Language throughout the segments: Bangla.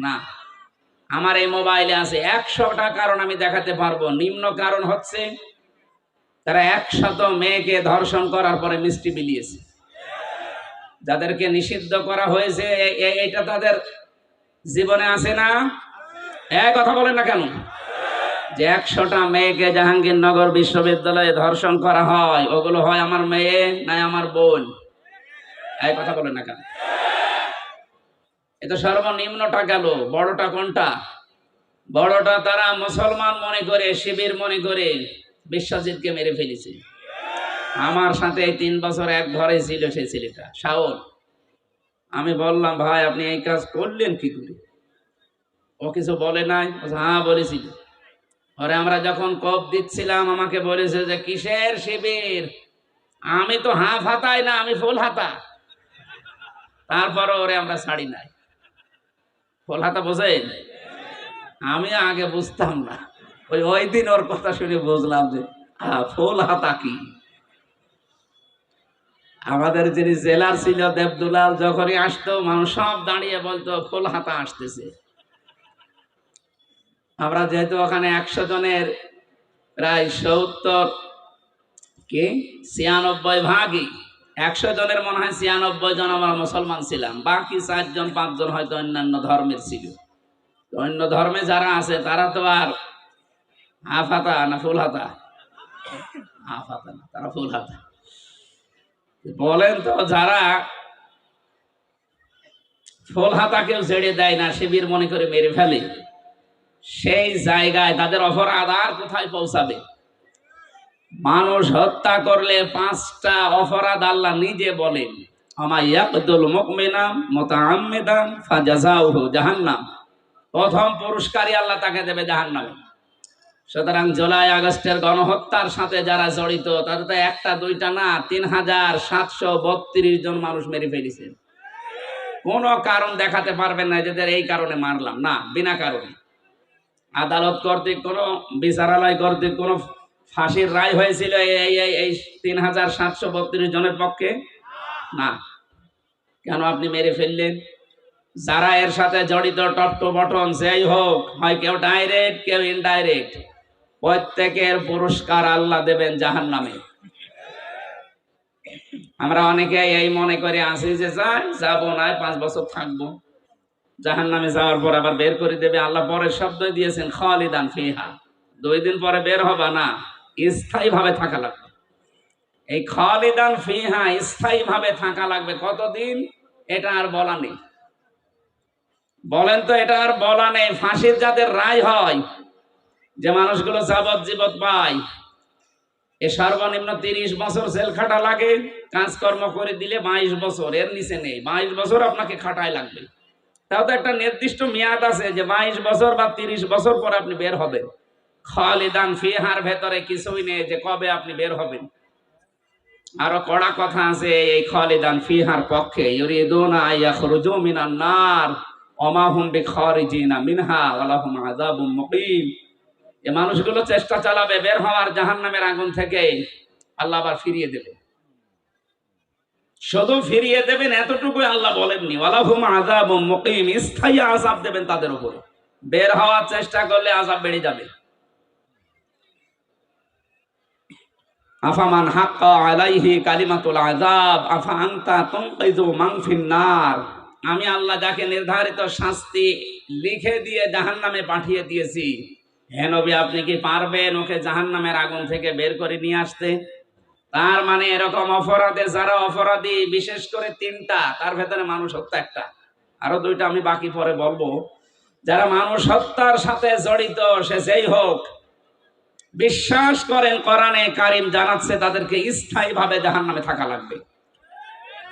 না। আমার এই মোবাইলে আছে একশোটা কারণ আমি দেখাতে পারব। নিম্ন কারণ হচ্ছে, তারা একশত মেয়েকে ধর্ষণ করার পরে মিষ্টি বিলিয়েছে। যাদেরকে নিষিদ্ধ করা হয়েছে, এ- এ- এটা তাদের জীবনে আছে না? এক কথা বলেন না কেন? যে একশোটা মেয়েকে জাহাঙ্গীরনগর বিশ্ববিদ্যালয়ে ধর্ষণ করা হয়, ওগুলো হয় আমার মেয়ে না আমার বোন। এক কথা বলেন না কেন? এ তো সর্বনিম্নটা গেল। বড়টা কোনটা? বড়টা তারা মুসলমান মনে করে, শিবির মনে করে বিশ্বজিৎকে মেরে ফেলেছে। আমার সাথে এই তিন বছর এক ঘরে ছিল সেই ছেলেটা। শাওন, আমি বললাম, ভাই, আপনি এই কাজ করলেন কি করে? ও কিছু বলে নাই হ্যাঁ বলেছিল। ওরে আমরা যখন কপ দিচ্ছিলাম, আমাকে বলেছে যে, কিসের শিবির? আমি তো হাফ হাতাই না, আমি ফুল হাতা। তারপরে ওরে আমরা ছাড়ি নাই। ফুল হাতা বোঝেন আমি আগে বুঝতাম না। ওই ওই দিন ওর কথা শুনে বুঝলাম যে ফুল হাতা কি? আমাদের যিনি জেলার ছিল, দেবদুলাল যখনই আসতো, মানুষ সব দাঁড়িয়ে বলতো, ফুল হাতা আসতেছে। আমরা যেহেতু ওখানে একশো জনের প্রায় সত্তর, কি? ছিয়ানব্বই ভাগই। একশো জনের মনে হয় ছিয়ানব্বই জন আমরা মুসলমান ছিলাম, বাকি চারজন, পাঁচজন হয়তো অন্যান্য ধর্মের ছিল। অন্য ধর্মে যারা আছে, তারা তো আর হাফ হাতা না ফুল হাতা হাফ হাতা না, তারা ফুল হাতা বলেন তো, যারা ফুল হাতা কেউ ছেড়ে দেয় না, শিবির মনে করে মেরে ফেলে, সেই জায়গায় তাদের অপরাধ আর কোথায় পৌঁছাবে? মানুষ হত্যা করলে পাঁচটা অপরাধ আল্লাহ নিজে বলেন। আমা ইয়াকদুল মুকমিনাম মুতাআম্মিদান ফাজাযাউহু জাহান্নাম। প্রথম পুরস্কারই আল্লাহ তাকে দেবে জাহান্নামে। সুতরাং জুলাই আগস্টের গণহত্যার সাথে যারা জড়িত, তাদের তো একটা, দুইটা না তিন হাজার সাতশো বত্রিশ জন মানুষ মেরে ফেলেছে। কোনো কারণ দেখাতে পারবেন না যেদের এই কারণে মারলাম। না, বিনা কারণে। আদালত কর্তৃক কোনো বিচারালয় কর্তৃক কোনো ফাঁসির রায় হয়েছিল এই এই এই তিন হাজার সাতশো বত্রিশ জনের পক্ষে? না। কেন আপনি মেরে ফেললেন? যারা এর সাথে জড়িত টট্ট বটন, যেই হোক, হয় কেউ ডাইরেক্ট কেউ ইনডাইরেক্ট প্রত্যেকের পুরস্কার আল্লাহ দেবেন জাহান নামে আমরা অনেকে এই মনে করে আসি যে যাই, যাব না পাঁচ বছর থাকব। জাহান নামে যাওয়ার পর আবার বের করে দেবে। আল্লাহ পরের শব্দ দিয়েছেন খালিদান ফিহা। দুই দিন পরে বের হবে না। স্থায়ী ভাবে থাকা লাগবে। এই খালিদান ফিহা স্থায়ী ভাবে থাকা লাগবে কতদিন? এটা আর বলা নেই। বলেন তো, এটা আর বলা নেই। ফাঁসির যাদের রায় হয়, যে মানুষগুলো যাবজ্জীবত পায়, এ সর্বনিম্ন তিরিশ বছর জেল খাটা লাগে, কাজকর্ম করে দিলে বাইশ বছর, এর নিচে নেই। বাইশ বছর আপনাকে খাটায় লাগবে। তাও তো একটা নির্দিষ্ট মেয়াদ আছে যে বাইশ বছর বা তিরিশ বছর পর আপনি বের হবেন। খালিদান ফিহার ভেতরে কিছুই নেই যে কবে আপনি বের হবেন। আরও কড়া কথা আছে, এই খালিদান ফিহার পক্ষে ইউরিদুনা নার মানুষগুলো চেষ্টা চালাবে বের হওয়ার জাহান্নামের আগুন থেকে। আল্লাহ আবার ফিরিয়ে দেবে। শুধু ফিরিয়ে দেবেন এতটুকুই আল্লাহ বলেননি। ওয়ালাহুম আযাবুম মুকিম, স্থায়ী আযাব দেবেন তাদের উপরে। বের হওয়ার চেষ্টা করলে আযাব বেড়ে যাবে। আফামান হাক্কা আলাইহি কালিমাতুল আযাব, আফা আনতা তুনকিযু মান ফিন্নার। আমি আল্লাহ যাকে নির্ধারিত শাস্তি লিখে দিয়ে জাহান্নামে পাঠিয়ে দিয়েছি। হে নবী, আপনি কি পারবেন ওকে জাহান্নামের আগুন থেকে বের করে নিয়ে আসতে? তার মানে এরকম অপরাধে, যারা অপরাধী, বিশেষ করে তিনটা, তার ভেতরে মানুষ হত্যা একটা। আরও দুইটা আমি বাকি পরে বলব। যারা মানুষ হত্যার সাথে জড়িত, সে যেই হোক বিশ্বাস করেন, কোরআনে কারিম জানাচ্ছে, তাদেরকে স্থায়ী ভাবে জাহান নামে থাকা লাগবে।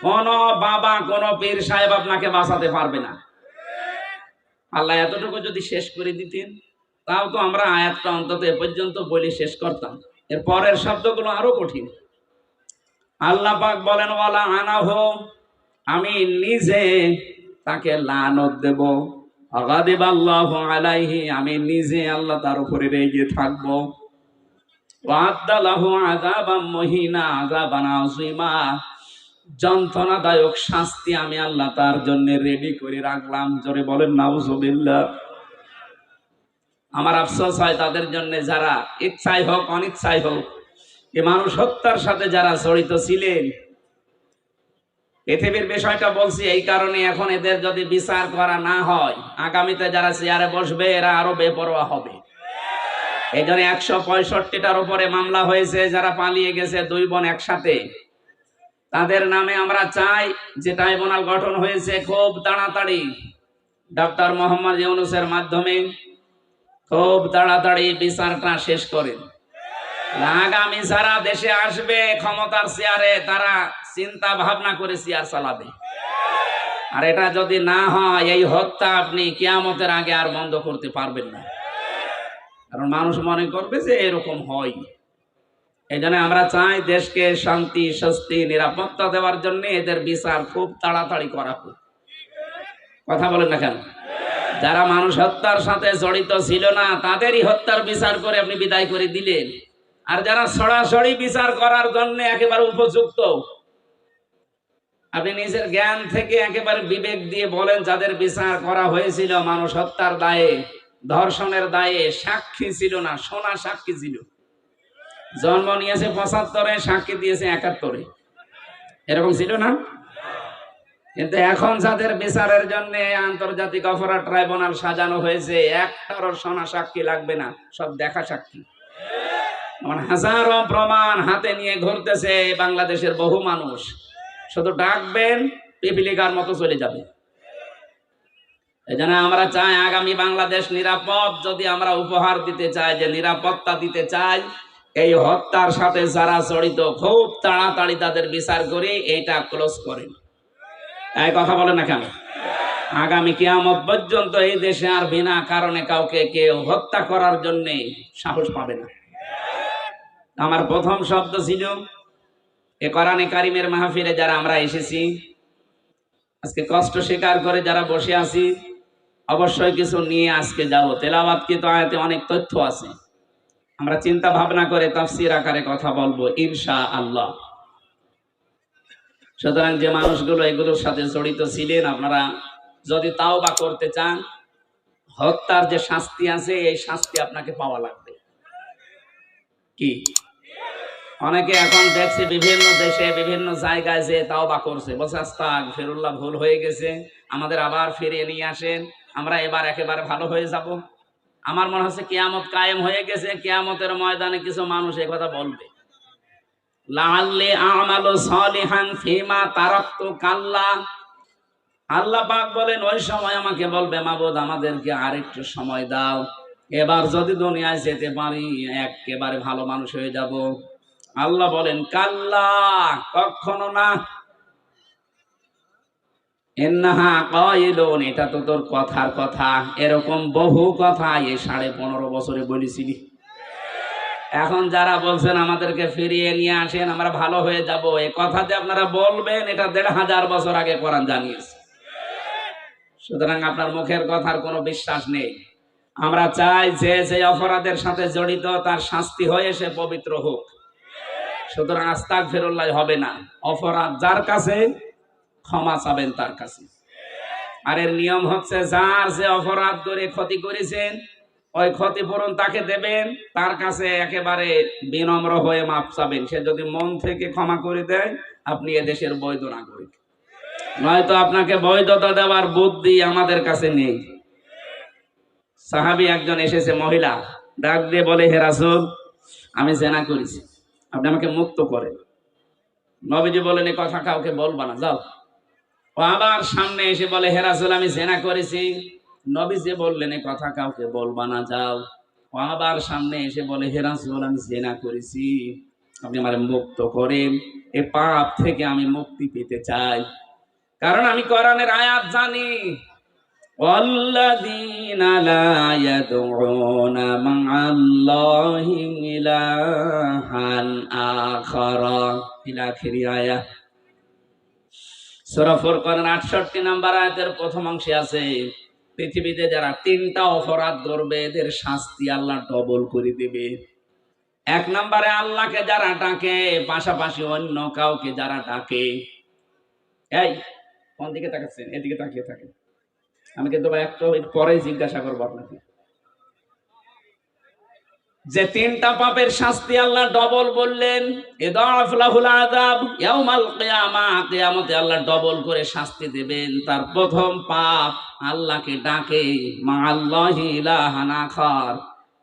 কোন বাবা, কোন পীর সাহেব আপনাকে বাঁচাতে পারবে না। আল্লাহ এতটুকু যদি শেষ করে দিতেন, তাও তো আমরা আয়াতটা অন্তত এ পর্যন্ত বলে শেষ করতাম। এর পরের শব্দগুলো আরও কঠিন। আল্লাহ পাক বলেন, ওয়ালা আনাহ আমি নিজে তাকে লানত দেব। অগাদিব আল্লাহ আলাইহি, আমি নিজে আল্লাহ তার উপরে রেগে থাকব। যন্ত্রণাদায়ক শাস্তি আমি আল্লাহ তার জন্য রেডি করে রাখলাম। জোরে বলেন, নাউজুবিল্লাহ। আমার আফসোস হয় তাদের জন্য যারা ইচ্ছাই হোক অনিচ্ছাই হোক, এ মানুষ হত্যার সাথে যারা জড়িত ছিলেন, পৃথিবীর বিষয়টা বলছি এই কারণে এখন এদের যদি বিচার করা না হয়, আগামীতে যারা চেয়ারে বসবে, এরা আরও বেপরোয়া হবে। জন্য একশো পঁয়ষট্টিটার উপরে মামলা হয়েছে, যারা পালিয়ে গেছে দুই বোন একসাথে। তাদের নামে আমরা চাই যে ট্রাইব্যুনাল গঠন হয়েছে খুব তাড়াতাড়ি। ডক্টর মোহাম্মদ ইউনুসের মাধ্যমে খুব তাড়াতাড়ি বিচারটা শেষ করেন আগামী যারা দেশে আসবে ক্ষমতার চেয়ারে, তারা চিন্তা ভাবনা করে চেয়ার চালাবে। আর এটা যদি না হয়, এই হত্যা আপনি কেয়ামতের আগে আর বন্ধ করতে পারবেন না। কারণ মানুষ মনে করবে যে এরকম হয়। এই জন্য আমরা চাই দেশকে শান্তি, স্বস্তি, নিরাপত্তা দেওয়ার জন্য এদের বিচার খুব তাড়াতাড়ি করা হোক। কথা বলেন না কেন? যারা মানুষ হত্যার সাথে জড়িত ছিল না, তাদেরই হত্যার বিচার করে আপনি বিদায় করে দিলেন। আর যারা সরাসরি বিচার করার জন্য একেবারে উপযুক্ত, আপনি নিজের জ্ঞান থেকে একেবারে বিবেক দিয়ে বলেন, যাদের বিচার করা হয়েছিল মানুষ হত্যার দায়ে ধর্ষণের দায়ে সাক্ষী ছিল না, সোনা সাক্ষী ছিল। জন্ম নিয়েছে পঁচাত্তরে, সাক্ষী দিয়েছে একাত্তরে। এরকম ছিল না? কিন্তু এখন যাদের বিচারের জন্য আন্তর্জাতিক অপরাধ ট্রাইব্যুনাল সাজানো হয়েছে, একটারও সোনা সাক্ষী লাগবে না, সব দেখা সাক্ষী। মানে হাজারো প্রমাণ হাতে নিয়ে ঘুরতেছে বাংলাদেশের বহু মানুষ। শুধু ডাকবেন, পিপিলিকার মতো চলে যাবে। এই জন্য আমরা চাই আগামী বাংলাদেশ নিরাপদ। যদি আমরা উপহার দিতে চাই, যে নিরাপত্তা দিতে চাই, এই হত্যার সাথে যারা জড়িত, খুব তাড়াতাড়ি তাদের বিচার করে এইটা ক্লোজ করেন এই কথা বলে না কেন? আগামী কিয়ামত পর্যন্ত এই দেশে আর বিনা কারণে কাউকে কেউ হত্যা করার জন্য সাহস পাবে না। আমার প্রথম শব্দ ছিল, এ কোরআনে কারিমের মাহফিলে যারা আমরা এসেছি, আজকে কষ্ট স্বীকার করে যারা বসে আছি অবশ্যই কিছু নিয়ে আজকে যাব। তেলাওয়াত কিন্তু আয়াতে অনেক তথ্য আছে। আমরা চিন্তা ভাবনা করে তাফসির আকারে কথা বলব ইনশা আল্লাহ সুতরাং যে মানুষগুলো এগুলোর সাথে জড়িত ছিলেন, আপনারা যদি তাও বা করতে চান, হত্যার যে শাস্তি আছে, এই শাস্তি আপনাকে পাওয়া লাগবে। কি? অনেকে এখন দেখছি বিভিন্ন দেশে, বিভিন্ন জায়গায় যে তাও বা করছে। বলছে আস্তাক ভুল হয়ে গেছে। আমাদের আবার ফিরিয়ে নিয়ে আসেন। আমরা এবার একেবারে ভালো হয়ে যাব। আমার মনে হচ্ছে কেয়ামত কায়েম হয়ে গেছে। কেয়ামতের ময়দানে কিছু মানুষ কথা বলবে। লাল্লে আমালু সলিহান ফিমা তারাক্তু কাল্লা। আল্লাহ পাক বলেন, ওই সময় আমাকে বলবে, মাবুদ, আমাদেরকে আরেকটু সময় দাও। এবার যদি দুনিয়ায় যেতে পারি, একেবারে ভালো মানুষ হয়ে যাব। আল্লাহ বলেন, কাল্লা, কখনো না। এটা তো তোর কথার কথা। এরকম বহু কথা এই সাড়ে পনেরো বছরে বলেছিলি। এখন যারা বলছেন, আমাদেরকে ফিরিয়ে নিয়ে আসেন, আমরা ভালো হয়ে যাব। এ কথা যে আপনারা বলবেন, এটা দেড় হাজার বছর আগে কোরআন জানিয়েছে। সুতরাং আপনার মুখের কথার কোনো বিশ্বাস নেই। আমরা চাই যে যে অপরাধের সাথে জড়িত, তার শাস্তি হয়ে সে পবিত্র হোক। সুতরাং আস্তাক ফেরুল্লাহ হবে না। অপরাধ যার কাছে, ক্ষমা চাবেন তার কাছে। আর এর নিয়ম হচ্ছে, যার যে অপরাধ করে ক্ষতি করেছেন, ওই ক্ষতিপূরণ তাকে দেবেন, তার কাছে একেবারে বিনম্র হয়ে মাপ চাবেন। সে যদি মন থেকে ক্ষমা করে দেয়, আপনি এদেশের বৈধ নাগরিক। নয়তো আপনাকে বৈধতা দেওয়ার বুদ্ধি আমাদের কাছে নেই। সাহাবি একজন এসেছে মহিলা, ডাক দিয়ে বলে, হে রাসূল, আমি জেনা করেছি। আপনি আমাকে মুক্ত করেন নবীজি বলেন এই কথা কাউকে বলবা না, যাও। আবার সামনে এসে বলে, হে রাসূল, আমি জেনা করেছি। নবীজি বললেন এই কথা কাউকে বলবা না, যাও। আবার সামনে এসে বলে, হে রাসূল, আমি জেনা করেছি। আপনি আমার মুক্ত করেন। এ পাপ থেকে আমি মুক্তি পেতে চাই। কারণ আমি কোরআনের আয়াত জানি। والذين لا يدعون مع الله إلها آخر إلى آخر آية সূরা ফুরকানের 68 নাম্বার আয়াতের প্রথম অংশে আছে পৃথিবীতে যারা তিনটা অপরাধ করবে এদের শাস্তি আল্লাহ ডবল করে দেবে এক নম্বরে আল্লাহকে যারা ডাকে পাশাপাশি অন্য কাউকে যারা ডাকে এই কোন দিকে তাকাচ্ছেন এদিকে তাকিয়ে থাকেন আমি কিন্তু একটু একটু পরে জিজ্ঞাসা করব আপনাকে। যে তিনটা পাপের শাস্তি আল্লাহ ডবল বললেন আল্লাহ ডবল করে শাস্তি দেবেন। তার প্রথম পাপ আল্লাহকে ডাকে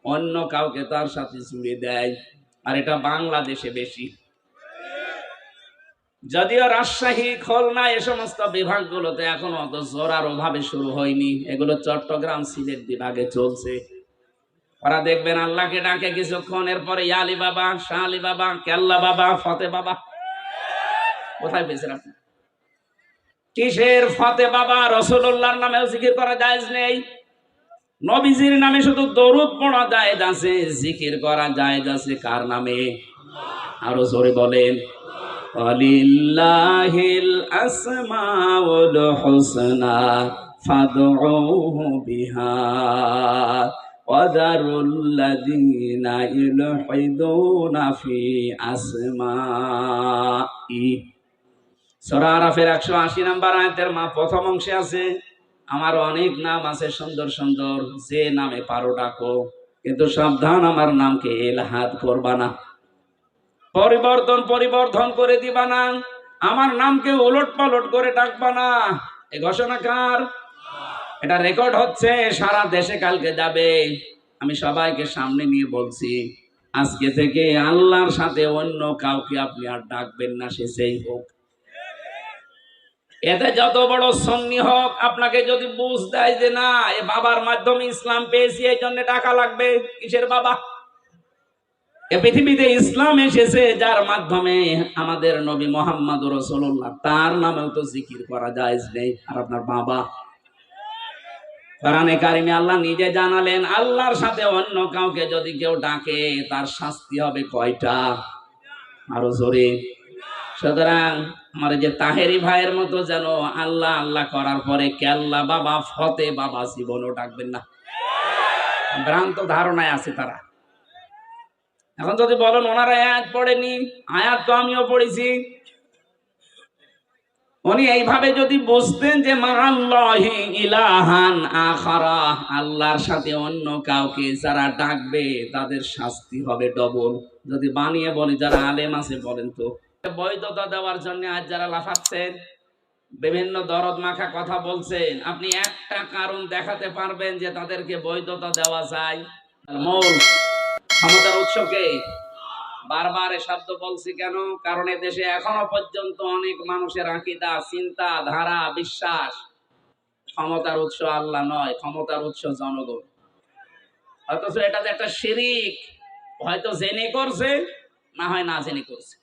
অন্য কাউকে তার সাথে জুড়ে দেয়। আর এটা বাংলাদেশে বেশি। যদিও রাজশাহী, খুলনা এ সমস্ত বিভাগগুলোতে এখনও অত জোরার অভাবে শুরু হয়নি। এগুলো চট্টগ্রাম সিলেট বিভাগে চলছে। ওরা দেখবেন আল্লাহকে ডাকে কিছুক্ষণ, এরপরে ইয়ালি বাবা শাহ বাবা কেল্লা বাবা, ফতে বাবা। কোথায় পেয়েছেন আপনি? কিসের ফতে বাবা? রসুল্লাহর নামে জিকির করা জায়েজ নেই। নবীজির নামে শুধু দরুদ পড়া জায়েজ আছে, জিকির করা জায়েজ আছে কার নামে? আরও জোরে বলেন। অলিল্লাহিল আসমাউল হুসনা ফাদউহু বিহা وذروا الذين يلحدون في أسمائه সূরা আরাফের 180 নাম্বার আয়াতের মা প্রথম অংশে আছে আমার অনেক নাম আছে সুন্দর সুন্দর যে নামে পারো ডাকো কিন্তু সাবধান আমার নামকে এলহাদ করবা না পরিবর্তন পরিবর্তন করে দিবা না। আমার নামকে উলট পালট করে ডাকবা না। এ ঘোষণা কার? এটা রেকর্ড হচ্ছে, সারা দেশে কালকে যাবে। আমি সবাইকে সামনে নিয়ে বলছি, আজকে থেকে আল্লাহর সাথে অন্য কাউকে আপনি আর ডাকবেন না, সে সেই হোক। এতে যত বড় সন্নি হোক, আপনাকে যদি বুঝ দেয় যে না, এ বাবার মাধ্যমে ইসলাম পেয়েছি, এই জন্য টাকা লাগবে। কিসের বাবা? পৃথিবীতে ইসলাম এসেছে যার মাধ্যমে আমাদের নবী মোহাম্মদ রসুল্লাহ তার নামেও তো জিকির করা যায় নেই। আর আপনার বাবা? কোরআনে কারিমে আল্লাহ নিজে জানালেন, আল্লাহর সাথে অন্য কাউকে যদি কেউ ডাকে, তার শাস্তি হবে কয়টা? আরও জোরে। সুতরাং আমার যে তাহেরি ভাইয়ের মতো যেন আল্লাহ আল্লাহ করার পরে কেল্লা বাবা, ফতে বাবা জীবনও ডাকবেন না। ভ্রান্ত ধারণায় আছে তারা। এখন যদি বলেন ওনারা আয়াত পড়েনি, আয়াত তো আমিও পড়েছি। উনি এইভাবে যদি বুঝতেন যে ইলাহান আখারা, আল্লাহর সাথে অন্য কাউকে যারা ডাকবে, তাদের শাস্তি হবে ডবল। যদি বানিয়ে বলি, যারা আলেম আছে বলেন তো। বৈধতা দেওয়ার জন্য আজ যারা লাফাচ্ছেন, বিভিন্ন দরদ মাখা কথা বলছেন, আপনি একটা কারণ দেখাতে পারবেন যে, তাদেরকে বৈধতা দেওয়া যায়। মূল ক্ষমতার উৎসকে বারবার এ শব্দ বলছি কেন? কারণ দেশে এখনও পর্যন্ত অনেক মানুষের আকিদা, চিন্তা, ধারা, বিশ্বাস ক্ষমতার উৎস আল্লাহ নয়, ক্ষমতার উৎস জনগণ। অথচ এটা যে একটা শিরিক, হয়তো জেনে করছে, না হয় না জেনে করছে।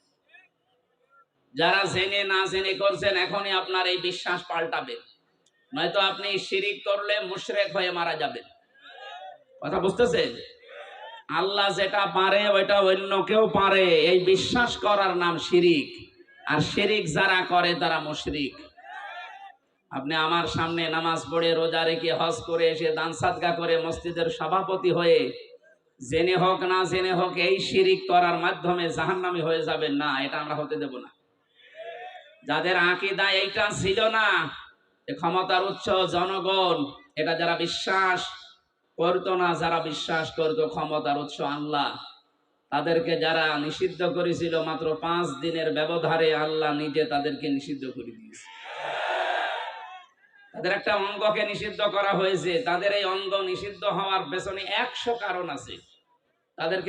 যারা জেনে না জেনে করছেন, এখনই আপনার এই বিশ্বাস পাল্টাবে। নয়তো আপনি শিরিক করলে মুশরেক হয়ে মারা যাবেন। কথা বুঝতেছেন? আল্লাহ যেটা পারে, ওইটা অন্য কেউ পারে। এই বিশ্বাস করার নাম শিরিক। আর শিরিক যারা করে, তারা মুশরিক। আপনি আমার সামনে নামাজ পড়ে, রোজা রেখে হজ করে এসে দান সাদগা করে মসজিদের সভাপতি হয়ে জেনে হোক না জেনে হোক, এই শিরিক করার মাধ্যমে জাহান্নামী হয়ে যাবেন না, এটা আমরা হতে দেব না। যাদের আকিদা এইটা ছিল না ক্ষমতার উৎস জনগণ, এটা যারা বিশ্বাস করতো না, যারা বিশ্বাস করতো ক্ষমতার উৎস আল্লাহ। তাদেরকে যারা নিষিদ্ধ করেছিল মাত্র পাঁচ দিনের ব্যবধারে আল্লাহ নিজে তাদেরকে নিষিদ্ধ করে দিয়েছে। তাদের একটা অঙ্গকে নিষিদ্ধ করা হয়েছে। তাদের এই অঙ্গ নিষিদ্ধ হওয়ার পেছনে একশো কারণ আছে। তাদেরকে